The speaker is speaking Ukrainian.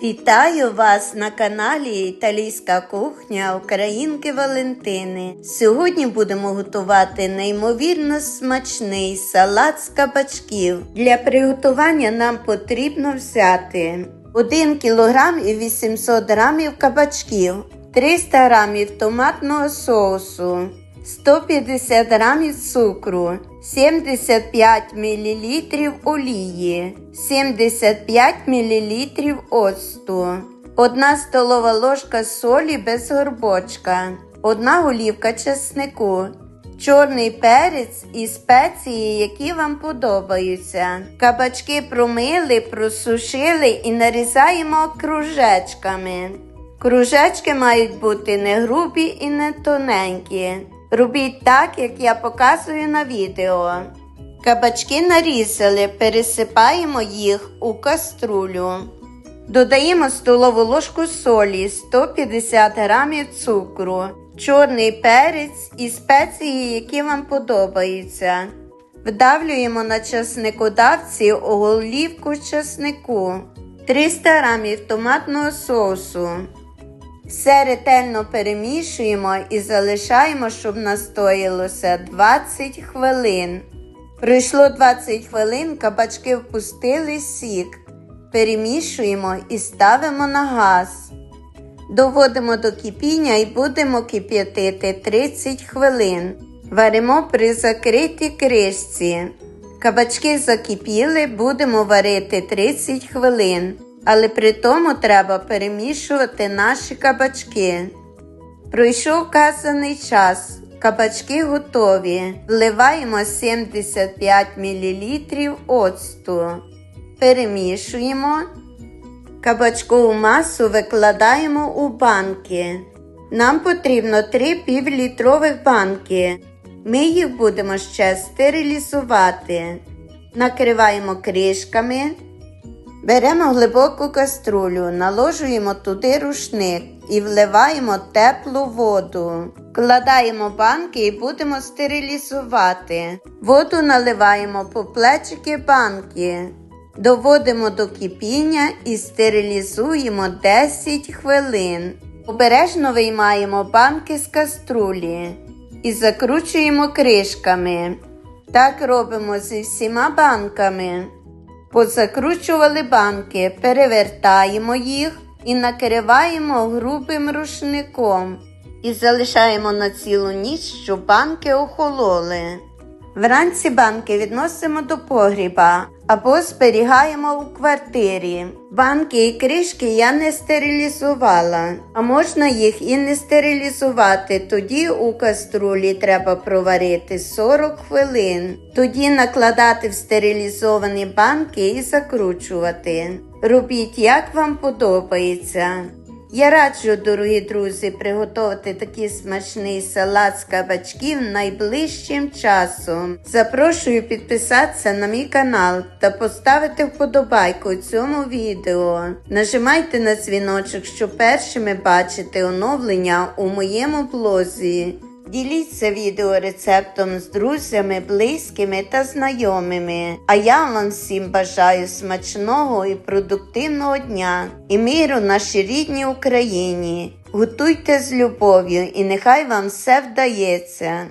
Вітаю вас на каналі Італійська кухня Українки Валентини. Сьогодні будемо готувати неймовірно смачний салат з кабачків. Для приготування нам потрібно взяти 1 кг і 800 г кабачків, 300 г томатного соусу, 150 г цукру, 75 мл олії, 75 мл оцту, 1 столова ложка солі без горбочка, 1 голівка чеснику, чорний перець і спеції, які вам подобаються. Кабачки промили, просушили і нарізаємо кружечками. Кружечки мають бути не грубі і не тоненькі. Робіть так, як я показую на відео. Кабачки нарізали, пересипаємо їх у каструлю. Додаємо столову ложку солі, 150 г цукру, чорний перець і спеції, які вам подобаються. Вдавлюємо на часникодавці оголівку часнику, 300 г томатного соусу. Все ретельно перемішуємо і залишаємо, щоб настоїлося 20 хвилин. Пройшло 20 хвилин, кабачки впустили сік. Перемішуємо і ставимо на газ. Доводимо до кипіння і будемо кип'ятити 30 хвилин. Варимо при закритій кришці. Кабачки закипіли, будемо варити 30 хвилин але при тому треба перемішувати наші кабачки. Пройшов вказаний час. Кабачки готові. Вливаємо 75 мл оцту. Перемішуємо. Кабачкову масу викладаємо у банки. Нам потрібно 3 півлітрових банки. Ми їх будемо ще стерилізувати. Накриваємо кришками. Беремо глибоку каструлю, наложуємо туди рушник і вливаємо теплу воду. Кладаємо банки і будемо стерилізувати. Воду наливаємо по плечики банки. Доводимо до кипіння і стерилізуємо 10 хвилин. Обережно виймаємо банки з каструлі і закручуємо кришками. Так робимо зі всіма банками. Позакручували банки, перевертаємо їх і накриваємо грубим рушником і залишаємо на цілу ніч, щоб банки охололи. Вранці банки відносимо до погріба або зберігаємо у квартирі. Банки і кришки я не стерилізувала, а можна їх і не стерилізувати. Тоді у каструлі треба проварити 40 хвилин. Тоді накладати в стерилізовані банки і закручувати. Робіть, як вам подобається. Я раджу, дорогі друзі, приготувати такий смачний салат з кабачків найближчим часом. Запрошую підписатися на мій канал та поставити вподобайку цьому відео. Нажимайте на дзвіночок, щоб першими бачити оновлення у моєму блозі. Діліться відео рецептом з друзями, близькими та знайомими. А я вам всім бажаю смачного і продуктивного дня і миру нашій рідній Україні. Готуйте з любов'ю і нехай вам все вдається.